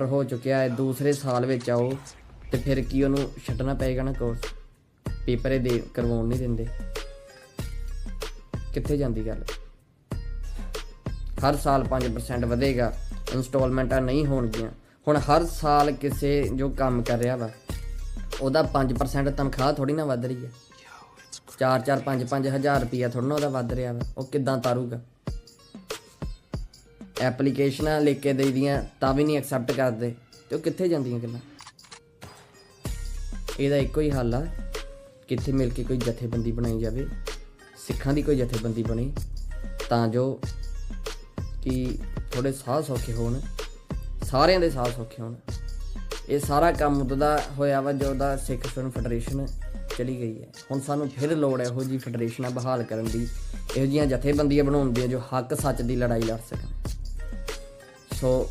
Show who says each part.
Speaker 1: Semester ਹੋ ਚੁੱਕਿਆ ਹੈ, ਦੂਸਰੇ ਸਾਲ ਵਿੱਚ ਆਓ ਤੇ ਫਿਰ ਕੀ ਉਹਨੂੰ ਛੱਡਣਾ ਪਏਗਾ ਨਾ ਕੋਰਸ ਪੇਪਰ ਇਹ ਦੇ, ਕਰਵਾਉਣ ਨਹੀਂ ਦਿੰਦੇ। ਕਿੱਥੇ ਜਾਂਦੀ ਗੱਲ? ਹਰ ਸਾਲ 5% ਵਧੇਗਾ ਇਨਸਟਾਲਮੈਂਟਾਂ ਨਹੀਂ ਹੋਣਗੀਆਂ। ਹੁਣ ਹਰ ਸਾਲ ਕਿਸੇ ਜੋ ਕੰਮ ਕਰ ਰਿਹਾ ਵਾ, ਉਹਦਾ 5% ਤਨਖਾਹ ਥੋੜੀ ਨਾ ਵੱਧ ਰਹੀ ਹੈ। 4-4 5-5 ਹਜ਼ਾਰ ਰੁਪਇਆ ਥੋੜਾ ਨਾ ਉਹਦਾ ਵੱਧ ਰਿਹਾ ਵਾ। ਉਹ ਕਿੱਦਾਂ ਤਾਰੂਗਾ? ਐਪਲੀਕੇਸ਼ਨਾਂ ਲਿਖ ਕੇ ਦੇਈਦੀਆਂ ਤਾਂ ਵੀ ਨਹੀਂ ਐਕਸੈਪਟ ਕਰਦੇ ਤੇ ਉਹ ਕਿੱਥੇ ਜਾਂਦੀਆਂ ਕਿੰਨਾ ਇਹਦਾ ਇੱਕੋ ਹੀ ਹੱਲ ਆ, ਕਿੱਥੇ ਮਿਲ ਕੇ ਕੋਈ ਜਥੇਬੰਦੀ ਬਣਾਈ ਜਾਵੇ, ਸਿੱਖਾਂ ਦੀ ਕੋਈ ਜਥੇਬੰਦੀ ਬਣੇ, ਤਾਂ ਜੋ ਕਿ ਥੋੜੇ ਸਾਹ ਸੌਖੇ ਹੋਣ, ਸਾਰਿਆਂ ਦੇ ਸਾਹ ਸੌਖੇ ਹੋਣ। ਇਹ ਸਾਰਾ ਕੰਮ ਉਦੋਂ ਦਾ ਹੋਇਆ ਵਾ ਜਦੋਂ ਦਾ ਸਿੱਖ ਸਟੂਡੈਂਟ ਫੈਡਰੇਸ਼ਨ ਚਲੀ ਗਈ ਹੈ। ਹੁਣ ਸਾਨੂੰ ਫਿਰ ਲੋੜ ਹੈ ਇਹੋ ਜੀ ਫੈਡਰੇਸ਼ਨਾਂ ਬਹਾਲ ਕਰਨ ਦੀ, ਇਹੋ ਜੀਆਂ ਜਥੇਬੰਦੀਆਂ ਬਣਾਉਣ ਦੀਆਂ ਜੋ ਹੱਕ ਸੱਚ ਦੀ ਲੜਾਈ ਲੜ ਸਕਣ। 说